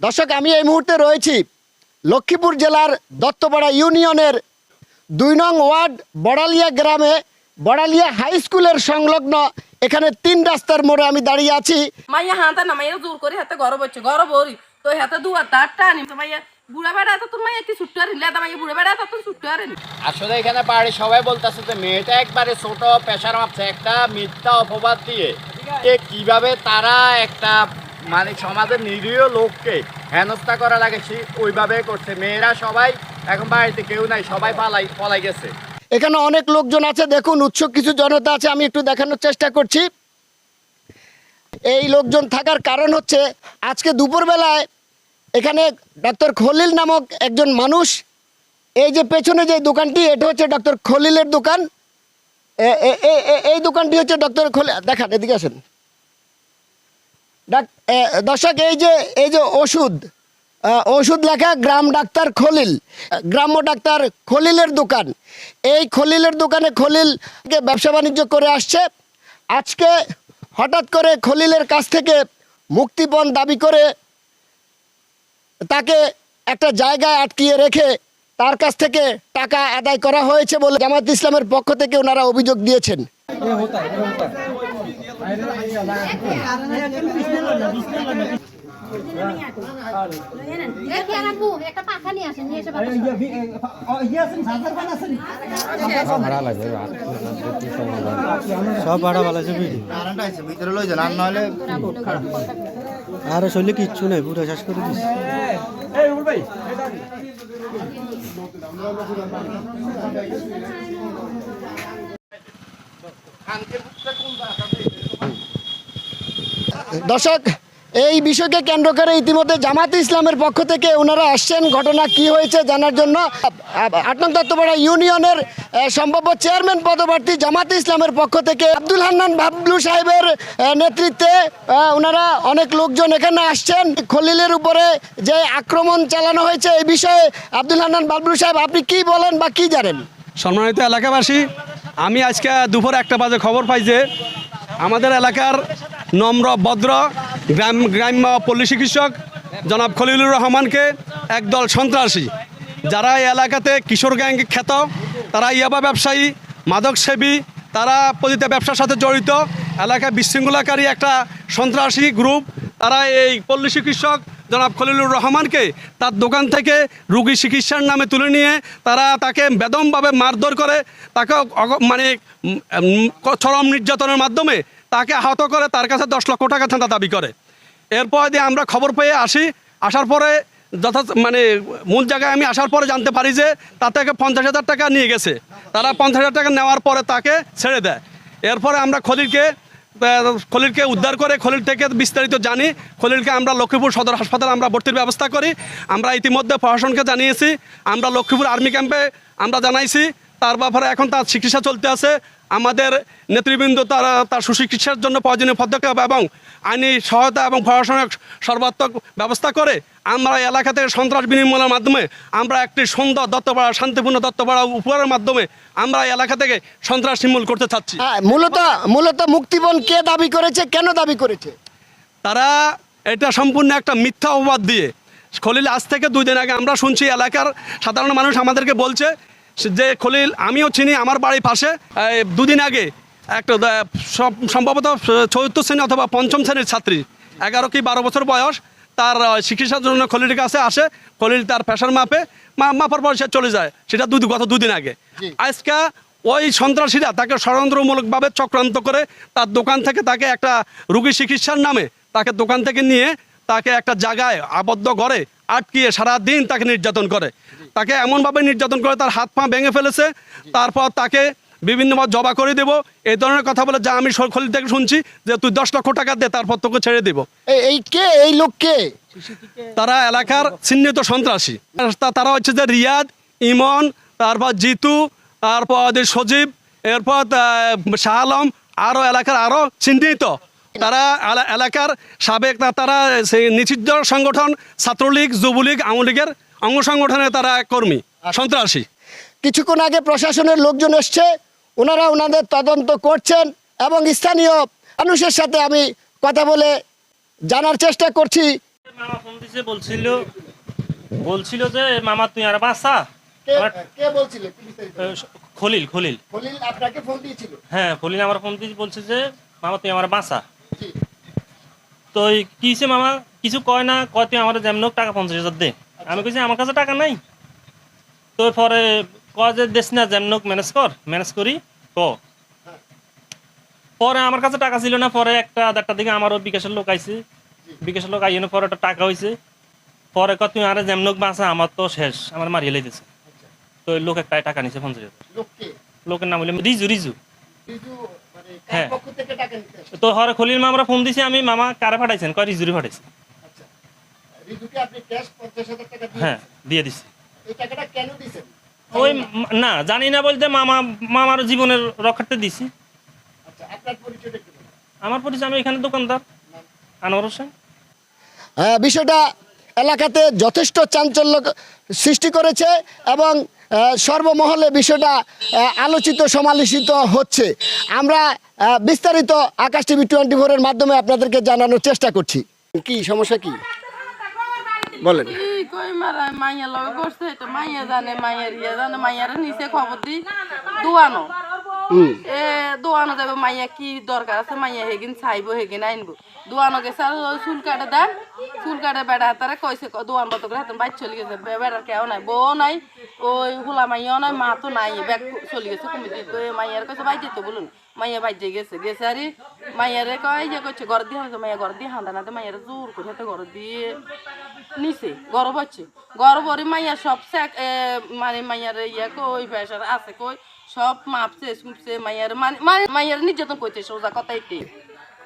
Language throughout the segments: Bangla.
দর্শক আমি এই মুহূর্তে রয়েছি লক্ষ্মীপুর জেলার দত্তপাড়া ইউনিয়নের দুই নং ওয়ার্ড বড়ালিয়া গ্রামে বড়ালিয়া হাই স্কুলের সংলগ্ন। এখানে তিন রাস্তার মোড়ে আমি দাঁড়িয়ে আছি। মাইয়া হাতে না মাইয়া জোর করে হাতে গরম হচ্ছে গরম হরি তো হাতে দুয়ার তারটা আনি তো মাইয়া বুড়া বেড়া তো তোর মাইয়া কি ছুট্টু আর হিলে মাইয়া বুড়া বেড়া তো তোর ছুট্টু আর আসলে এখানে বাড়ি সবাই বলতেছে যে মেয়েটা একবারে ছোট পেশার মাপছে একটা মিথ্যা অপবাদ দিয়ে। যে কীভাবে তারা একটা মানে সমাজের নিরীহ লোককে হেনস্থা করা লাগে, সে ওইভাবে করছে। মেয়েরা সবাই, এখন বাড়িতে কেউ নাই, সবাই পালাই, পলাই গেছে। এখানে অনেক লোকজন আছে, দেখুন, উৎসুক কিছু জনতা আছে, আমি একটু দেখানোর চেষ্টা করছি। এই লোকজন থাকার কারণ হচ্ছে, আজকে দুপুরবেলায় এখানে ডক্টর খলিল নামক একজন মানুষ, এই যে পেছনে যে দোকানটি, এটা হচ্ছে ডক্টর খলিলের দোকান। এই দোকানটি হচ্ছে ডক্টর খলিল দেখান, এদিকে আসেন। দর্শক এই যে এই যে ওষুধ ওষুধ লেখা গ্রাম ডাক্তার খলিল গ্রাম্য ডাক্তার খলিলের দোকান এই খলিলের দোকানে খলিল ব্যবসা বাণিজ্য করে আসছে আজকে হঠাৎ করে খলিলের কাছ থেকে মুক্তিপণ দাবি করে তাকে একটা জায়গায় আটকিয়ে রেখে তার কাছ থেকে টাকা আদায় করা হয়েছে বলে জামাত ইসলামের পক্ষ থেকে ওনারা অভিযোগ দিয়েছেন দেখি আপু একটা পাখা নিয়ে আসেন নিয়ে এসে বাতাস সব ভাড়া ভালো আছে ভিতরে লই যান আর শৈলে কিচ্ছু নেই পুরো শেষ করে দিস। দর্শক, এই বিষয়কে কেন্দ্র করে ইতিমধ্যে জামাত ইসলামের পক্ষ থেকে ওনারা আসছেন। ঘটনা কি হয়েছে জানার জন্য আট নং দত্তপাড়া ইউনিয়নের সম্ভাব্য চেয়ারম্যান পদপ্রার্থী জামাত ইসলামের পক্ষ থেকে আব্দুল হান্নান বাবলু সাহেবের নেতৃত্বে ওনারা অনেক লোকজন এখানে আসছেন। খলিলের উপরে যে আক্রমণ চালানো হয়েছে এই বিষয়ে আব্দুল হান্নান বাবলু সাহেব, আপনি কি বলেন বা কি জানেন? সম্মানিত এলাকাবাসী, আমি আজকে দুপুর একটা বাজে খবর পাই যে আমাদের এলাকার নম্র, ভদ্র, গ্রাম, গ্রাম্য পল্লী চিকিৎসক জনাব খলিলুর রহমানকে একদল সন্ত্রাসী। যারা এই এলাকাতে কিশোর গ্যাং খ্যাত, তারা ইয়াবা ব্যবসায়ী, মাদক সেবী, তারা পতিত ব্যবসার সাথে জড়িত। এলাকায় বিশৃঙ্খলাকারী একটা সন্ত্রাসী গ্রুপ। তারা এই পল্লী চিকিৎসক জনাব খলিলুর রহমানকে তার দোকান থেকে রুগী চিকিৎসার নামে তুলে নিয়ে তারা তাকে বেদমভাবে মারধর করে। তাকে মানে চরম নির্যাতনের মাধ্যমে তাকে আহত করে তার কাছে দশ লক্ষ টাকা চাঁদা দাবি করে। এরপর দিয়ে আমরা খবর পেয়ে আসি আসার পরে যথা মানে মূল জায়গায় আমি আসার পরে জানতে পারি যে তার থেকে পঞ্চাশ হাজার টাকা নিয়ে গেছে। তারা পঞ্চাশ হাজার টাকা নেওয়ার পরে তাকে ছেড়ে দেয়। এরপরে আমরা খলিলকে আহ, খলিলকে উদ্ধার করে খলিল থেকে বিস্তারিত জানি। খলিলকে আমরা লক্ষ্মীপুর সদর হাসপাতালে আমরা ভর্তির ব্যবস্থা করি। আমরা ইতিমধ্যে প্রশাসনকে জানিয়েছি। আমরা লক্ষ্মীপুর আর্মি ক্যাম্পে আমরা জানাইছি। তার ব্যাপারে এখন তার চিকিৎসা চলতে আছে। আমাদের নেতৃবৃন্দ তার তার সুচিকিৎসার জন্য প্রয়োজনীয় পদক্ষেপ এবং আইনি সহায়তা এবং প্রশাসনিক সর্বাত্মক ব্যবস্থা করে আমরা এই এলাকা থেকে সন্ত্রাস বিনিময়ের মাধ্যমে আমরা একটি সুন্দর দত্তপাড়া শান্তিপূর্ণ দত্তপাড়া উপহারের মাধ্যমে আমরা এই এলাকা থেকে সন্ত্রাস নির্মূল করতে চাচ্ছি। হ্যাঁ, মূলত মূলত মুক্তিপণ কে দাবি করেছে কেন দাবি করেছে? তারা এটা সম্পূর্ণ একটা মিথ্যা অপবাদ দিয়ে। খলিল আজ থেকে দুই দিন আগে আমরা শুনছি এলাকার সাধারণ মানুষ আমাদেরকে বলছে যে খলিল আমিও চিনি আমার বাড়ির পাশে। দুদিন আগে একটা সব- সম্ভবত চতুর্থ শ্রেণি অথবা পঞ্চম শ্রেণির ছাত্রী এগারো কি বারো বছর বয়স তার চিকিৎসার জন্য খলিলের কাছে আসে খলিল তার প্রেশার মাপে মাপার পর সে চলে যায় সেটা দুই গত দুদিন আগে। আজকে ওই সন্ত্রাসীরা তাকে ষড়যন্ত্রমূলকভাবে চক্রান্ত করে তার দোকান থেকে তাকে একটা রুগী চিকিৎসার নামে তাকে দোকান থেকে নিয়ে তাকে একটা জায়গায় আবদ্ধ করে আটকিয়ে সারা দিন তাকে নির্যাতন করে। তাকে এমনভাবে নির্যাতন করে তার হাত পা ভেঙে ফেলেছে তারপর তাকে বিভিন্নভাবে জবা করে দেবো। এই ধরনের কথা বলে যা আমি খলিল থেকে শুনছি যে তুই দশ লক্ষ টাকা দে তারপর তোকে ছেড়ে দেবো। এই- কে? এই লোক কে? তারা এলাকার চিহ্নিত সন্ত্রাসী। তারা হচ্ছে যে রিয়াদ ইমন তারপর জিতু তারপর সজীব এরপর শাহ আলম আরও এলাকার আরও চিহ্নিত তারা এলা- এলাকার সাবেক তারা সেই নিষিদ্ধ সংগঠন ছাত্রলীগ যুবলীগ আওয়ামী লীগের অঙ্গ সংগঠনের তারা কর্মী সন্ত্রাসী। কিছুক্ষণ আগে প্রশাসনের লোকজন এসছে ওনারা ওনাদের তদন্ত করছেন এবং স্থানীয় মানুষের সাথে আমি কথা বলে জানার চেষ্টা করছি। মামা ফোন দিছে বলছিল বলছিল যে মামা তুই আর বাসা? কে আমার- বলছিল? খলিল খলিল। খলিল আপনাকে ফোন দিয়েছিল? হ্যাঁ খলিল আমার ফোন দিয়ে বলছে যে মামা তুই আমার বাসা। তো এই কি মামা? কিছু কয় না কয় তুই আমার যেমন টাকা পঞ্চাশ হাজার দে। আমি কইছি আমার কাছে টাকা নাই। তো পরে কয় যে দেশ না যেমন ম্যানেজ কর ম্যানেজ করি ক। পরে আমার কাছে টাকা ছিল না পরে একটা দেড়টার দিকে আমারও বিকাশের লোক আইছে। বিকাশের লোক আইনে পরে একটা টাকা হয়েছে পরে কয় তুই আরে যেমন বাসা আমার তো শেষ আমার মারিয়ে লাইতেছে। তো লোক একটা টাকা নিছে পঞ্চাশ হাজার। লোকের নাম হইল রিজু রিজু। মানে হ্যাঁ। তো হরে খলিল মামরা ফোন দিছি আমি মামা কারে পাঠাইছেন? কয় রিজুরি পাঠাইছে। আপনি ক্যাশ হ্যাঁ দিয়ে দিছি। এই টাকাটা কেন দিয়েছেন ওই না জানি না বলতে মামা মামার জীবনের রক্ষার্থে দিছি। আচ্ছা আপনার পরিচয়টা কি আমার পরিচয় আমি এখানে দোকানদার আনোয়ার হোসেন। আহ, বিষয়টা এলাকাতে যথেষ্ট চাঞ্চল্য সৃষ্টি করেছে এবং সর্বমহলে বিষয়টা আলোচিত সমালোচিত হচ্ছে। আমরা বিস্তারিত আকাশ টিভি টোয়েন্টি ফোরের মাধ্যমে আপনাদেরকে জানানোর চেষ্টা করছি। কি সমস্যা কি? বলেন। কই মারা, মাইয়া লগে করছে, এটা মাইয়া জানে, মাইয়ার ইয়ে জানে, মাইয়ারে নিচে খবর দি দোয়ানো। এ, দোয়ানো যাবে, মাইয়া কি দরকার আছে? মাইয়া হেগিন চাইব হেগিন আইনবো। দোয়ানো গেছে, আর চুল কাটে দেন। চুল কাটে বেড়া হাতারে কইছে দোয়ান বত করে হাতেন বাইর চলে গেছে। বেড়ার কেউ নাই, বউ নাই, ওই হুলা মাইয়াও নাই, মা তো নাই, ব্যাগ চলে গেছে কমিটি তো মাইয়ার কইছে, বাইর যেতে বলুন। মাইয়া বাইর গেছে গেছে আরে মাইয়ারে কয় যে করছে ঘর দিয়ে হাঁটছে মাইয়া ঘর দিয়ে হাঁটা না মাইয়ারে জোর করে হাতে ঘর দিয়ে নিছে, গরব হচ্ছে। গরব মাইয়া সব মানে মাইয়ার ইয়া কই প্রেশার আছে কই সব মাপছে শুনছে মাইয়ার মানে মানে মাইয়ার নির্যাতন করছে সোজা কথা এটি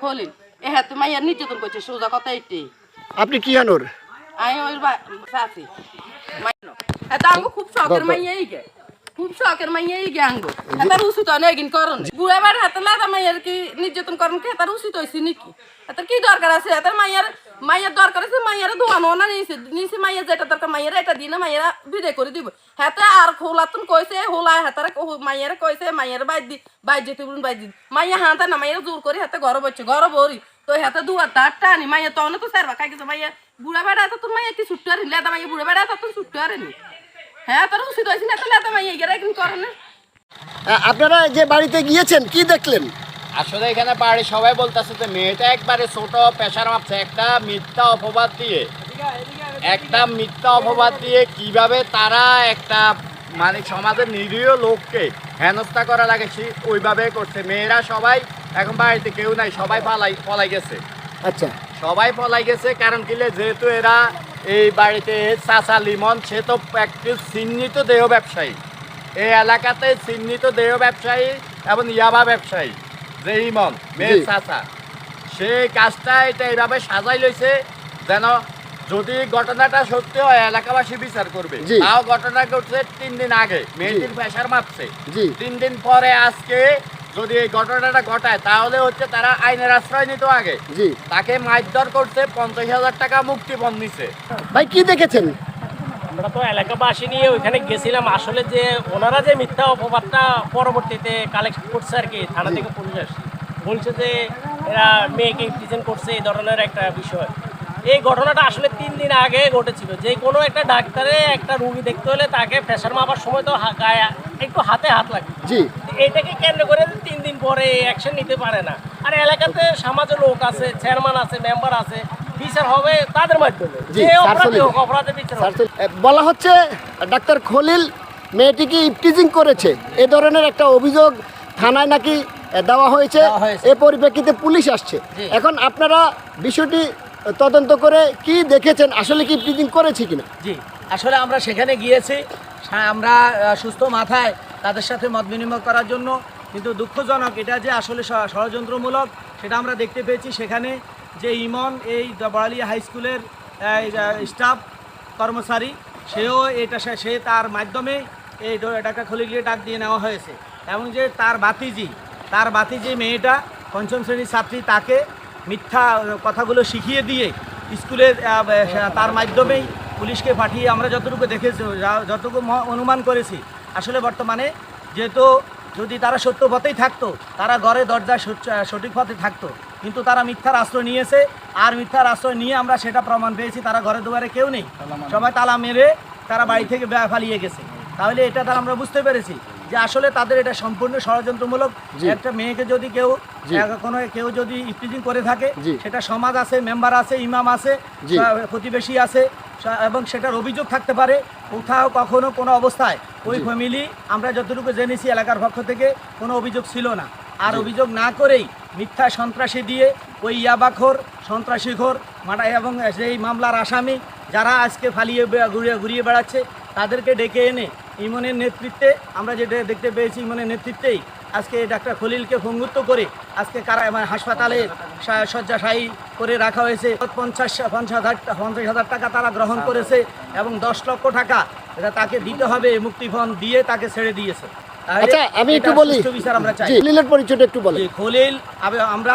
খলিল এ হ্যাঁ তো মাইয়ার নির্যাতন করছে সোজা কথা এটি আপনি কি আনোর? আমি বা সাথে মাইনো এটা আমি খুব শখের মাইয়া এই গে। খুব শখের মাইয়া এই গে এটা উচিত হয় না এগিন করন বুড়া বাড়ি হাতে লাদা মাইয়ার কি নির্যাতন করন কি? এটা উচিত হয়েছে নাকি? এটা কি দরকার আছে? এটা মাইয়ার মাইয়ার দরকার আছে, মাইয়ার দোয়ানো না নিছে। নিছে মাইয়া যেটা দরকার, মাইয়ার এটা দিলে মাইয়ারা বিদায় করে দিব। হাতে আর খোলাতুন কইছে হোলা হাতারে মাইয়ারে কইছে, মাইয়ার বাইর দি, বাইর যেতে বলুন, বাইর দি। মাইয়া হাতে না, মাইয়ার জোর করে হাতে ঘর বসছে ঘর বরি তো হাতে দুয়া তার টানি, মাইয়া তখন তো স্যার গেছে মাইয়া বুড়া বেড়া তো মাইয়া কি ছুট্টু আরেন লেদা মাইয়া বুড়া বেড়া তো তোর ছুট্টু আরেনি হ্যাঁ তোর উচিত হয়েছে না তো লেদা মাইয়া গেরা কিন্তু করে না। আপনারা যে বাড়িতে গিয়েছেন কি দেখলেন? আসলে এখানে বাড়ি সবাই বলতেছে যে মেয়েটা একবারে ছোট পেশার মাপছে একটা মিথ্যা অপবাদ দিয়ে। একটা মিথ্যা অপবাদ দিয়ে কীভাবে তারা একটা মানে সমাজের নিরীহ লোককে হেনস্থা করা লাগে সে ওইভাবে করছে। মেয়েরা সবাই এখন বাড়িতে কেউ নাই সবাই পালাই পলাই গেছে। আচ্ছা। সবাই পলাই গেছে কারণ কিলে যেহেতু এরা এই বাড়িতে চাচা লিমন সে তো একটি চিহ্নিত দেহ ব্যবসায়ী। এই এলাকাতে চিহ্নিত দেহ ব্যবসায়ী এবং ইয়াবা ব্যবসায়ী যে ইমন মেয়ের চাচা। সেই কাজটা এটা এইভাবে সাজাই লইছে যেন যদি ঘটনাটা সত্যি হয় এলাকাবাসী বিচার করবে। তাও ঘটনা ঘটছে তিন দিন আগে। মেয়েটির মাপছে জি। তিন দিন পরে আজকে যদি এই ঘটনাটা ঘটায় তাহলে হচ্ছে তারা আইনের আশ্রয় নিত আগে। জি। তাকে মারধর করতে পঞ্চাশ হাজার টাকা মুক্তিপণ নিছে। ভাই কি দেখেছেন? আমরা তো এলাকাবাসী নিয়ে ওইখানে গেছিলাম। আসলে যে ওনারা যে মিথ্যা অপবাদটা পরবর্তীতে কালেক্ট করছে আর কি থানা থেকে পুলিশ আসছে। বলছে যে এরা মেয়েকে প্রেজেন্ট করছে এই ধরনের একটা বিষয়। এই ঘটনাটা আসলে তিন দিন আগে ঘটেছিল। যে কোনো একটা ডাক্তারে একটা রুগী দেখতে হলে তাকে প্রেশার মাপার সময় তো গায়ে একটু হাতে হাত লাগে। জি। এটাকে কেন্দ্র করে পরে অ্যাকশন নিতে পারে না। আর এলাকাতে সমাজে লোক আছে চেয়ারম্যান আছে মেম্বার আছে বিচার হবে তাদের মাধ্যমে। যে স্যার অপরাধী হোক অপরাধের বিচার বলা হচ্ছে ডাক্তার খলিল মেয়েটিকে ইপটিজিং করেছে। এ ধরনের একটা অভিযোগ থানায় নাকি দেওয়া হয়েছে। এ পরিপ্রেক্ষিতে পুলিশ আসছে। এখন আপনারা বিষয়টি তদন্ত করে কি দেখেছেন? আসলে কি ইপটিজিং করেছে কিনা? জি আসলে আমরা সেখানে গিয়েছি। আমরা সুস্থ মাথায় তাদের সাথে মত বিনিময় করার জন্য কিন্তু দুঃখজনক, এটা যে আসলে ষড়যন্ত্রমূলক, সেটা আমরা দেখতে পেয়েছি সেখানে যে ইমন এই বড়ালিয়া হাই স্কুলের স্টাফ কর্মচারী, সেও এটা সে- তার মাধ্যমে এই ডাক্তার খলিলিয়ে ডাক দিয়ে নেওয়া হয়েছে। এবং যে তার বাতিজি তার বাতিজি মেয়েটা, পঞ্চম শ্রেণির ছাত্রী, তাকে মিথ্যা কথাগুলো শিখিয়ে দিয়ে স্কুলের তার মাধ্যমেই পুলিশকে পাঠিয়ে আমরা যতটুকু দেখেছি যতটুকু অনুমান করেছি, আসলে বর্তমানে যেহেতু যদি তারা সত্য পথেই থাকতো, তারা ঘরে দরজা সঠিক পথে থাকতো। কিন্তু তারা মিথ্যার আশ্রয় নিয়েছে, আর মিথ্যার আশ্রয় নিয়ে আমরা সেটা প্রমাণ পেয়েছি, তারা ঘরে দুয়ারে কেউ নেই। সবাই তালা মেরে তারা বাড়ি থেকে পালিয়ে গেছে। তাহলে এটা তারা আমরা বুঝতে পেরেছি। যে আসলে তাদের এটা সম্পূর্ণ ষড়যন্ত্রমূলক। একটা মেয়েকে যদি কেউ কোনো কেউ যদি ইফটিজিং করে থাকে সেটা সমাজ আছে মেম্বার আছে ইমাম আছে। প্রতিবেশী আছে এবং সেটার অভিযোগ থাকতে পারে কোথাও কখনো কোনো অবস্থায়। ওই ফ্যামিলি আমরা যতটুকু জেনেছি এলাকার পক্ষ থেকে কোনো অভিযোগ ছিল না। আর অভিযোগ না করেই মিথ্যা সন্ত্রাসী দিয়ে ওই ইয়াবাখোর সন্ত্রাসীখোর মাটা এবং সেই মামলার আসামি যারা আজকে ফালিয়ে ঘুরিয়ে ঘুরিয়ে বেড়াচ্ছে তাদেরকে ডেকে এনে ইমনের নেতৃত্বে আমরা যেটা দেখতে পেয়েছি ইমনের নেতৃত্বেই আজকে ডাক্তার খলিলকে ভঙ্গুত্ব করে আজকে কারা মানে হাসপাতালে শয্যাশায়ী করে রাখা হয়েছে। পঞ্চাশ পঞ্চাশ হাজার পঞ্চাশ হাজার টাকা তারা গ্রহণ করেছে এবং দশ লক্ষ টাকা এটা তাকে দিতে হবে মুক্তিপণ দিয়ে তাকে ছেড়ে দিয়েছে। আচ্ছা আমি একটু বলি খলিলের পরিচয়টা একটু বলি খলিল আমরা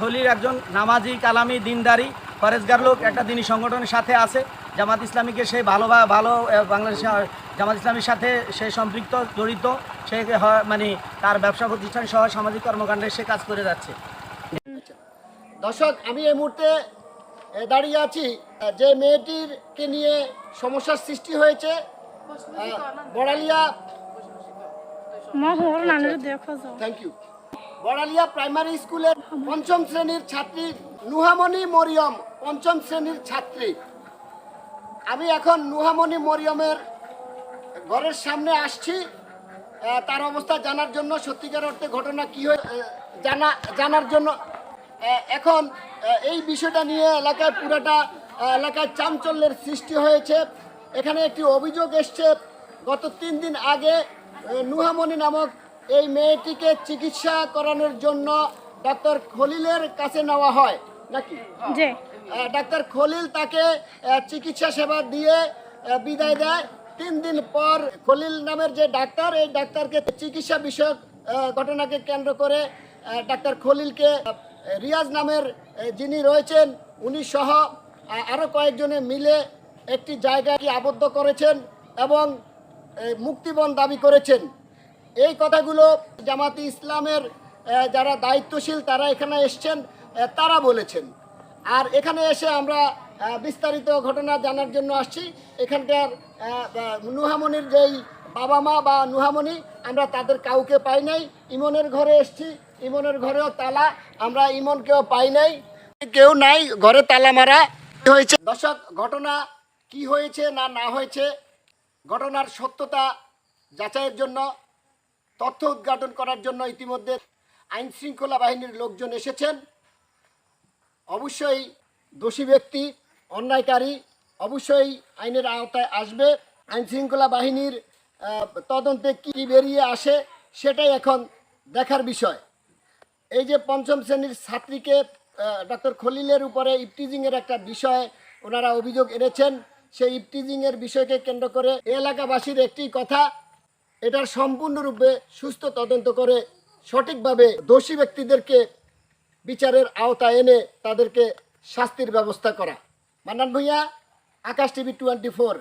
খলিল একজন নামাজি কালামি দিনদারি। ফরেজগার লোক একটা দিনী সংগঠনের সাথে আছে। জামাত ইসলামীকে সে ভালো ভালো বাংলাদেশ জামাত ইসলামীর সাথে সে সম্পৃক্ত জড়িত। সে মানে তার ব্যবসা প্রতিষ্ঠান সহ সামাজিক কর্মকাণ্ডে সে কাজ করে যাচ্ছে। দর্শক আমি এই মুহূর্তে দাঁড়িয়ে আছি। যে মেয়েটিরকে নিয়ে সমস্যার সৃষ্টি হয়েছে Boralia thank you Boralia primary স্কুলের পঞ্চম শ্রেণির ছাত্রী নুহামণি মরিয়ম, পঞ্চম শ্রেণির ছাত্রী। আমি এখন নুহামণি মরিয়মের ঘরের সামনে আসছি। তার অবস্থা জানার জন্য, সত্যিকার অর্থে ঘটনা কি হয়ে জানা, জানার জন্য এখন এই বিষয়টা নিয়ে এলাকায় পুরাটা এলাকায় চাঞ্চল্যের সৃষ্টি হয়েছে। এখানে একটি অভিযোগ এসছে, গত তিন দিন আগে নুহামণি নামক এই মেয়েটিকে চিকিৎসা করানোর জন্য ডাক্তার খলিলের কাছে নেওয়া হয় নাকি? ডাক্তার খলিল তাকে চিকিৎসা সেবা দিয়ে বিদায় দেয়। তিন দিন পর খলিল নামের যে ডাক্তার এই ডাক্তারকে চিকিৎসা বিষয়ক ঘটনাকে কেন্দ্র করে ডাক্তার খলিলকে রিয়াজ নামের যিনি রয়েছেন উনি সহ আহ, আরও কয়েকজনে মিলে একটি জায়গায় আবদ্ধ করেছেন এবং মুক্তিপণ দাবি করেছেন। এই কথাগুলো জামাতি ইসলামের যারা দায়িত্বশীল তারা এখানে এসছেন তারা বলেছেন। আর এখানে এসে আমরা বিস্তারিত ঘটনা জানার জন্য আসছি। এখানকার নুহামনির যেই বাবা মা বা নুহামনি, আমরা তাদের কাউকে পাই নাই। ইমনের ঘরে এসছি। ইমনের ঘরেও তালা, আমরা ইমনকেও পাই নাই। কেউ নাই, ঘরে তালা মারা। হয়েছে? দর্শক, ঘটনা কি হয়েছে না না হয়েছে, ঘটনার সত্যতা যাচাইয়ের জন্য তথ্য উদ্ঘাটন করার জন্য ইতিমধ্যে আইন শৃঙ্খলা বাহিনীর লোকজন এসেছেন। অবশ্যই দোষী ব্যক্তি, অন্যায়কারী অবশ্যই আইনের আওতায় আসবে। আইন শৃঙ্খলা বাহিনীর তদন্তে কী বেরিয়ে আসে সেটাই এখন দেখার বিষয়। এই যে পঞ্চম শ্রেণির ছাত্রীকে ডক্টর খলিলের উপরে ইফটিজিংয়ের একটা বিষয়ে ওনারা অভিযোগ এনেছেন। সেই ইফটিজিংয়ের বিষয়কে কেন্দ্র করে এলাকাবাসীর একটি কথা এটার সম্পূর্ণরূপে সুস্থ তদন্ত করে, সঠিকভাবে দোষী ব্যক্তিদেরকে বিচারের আওতায় এনে তাদেরকে শাস্তির ব্যবস্থা করা। Mannan Bhuiyan, Akash TV twenty four.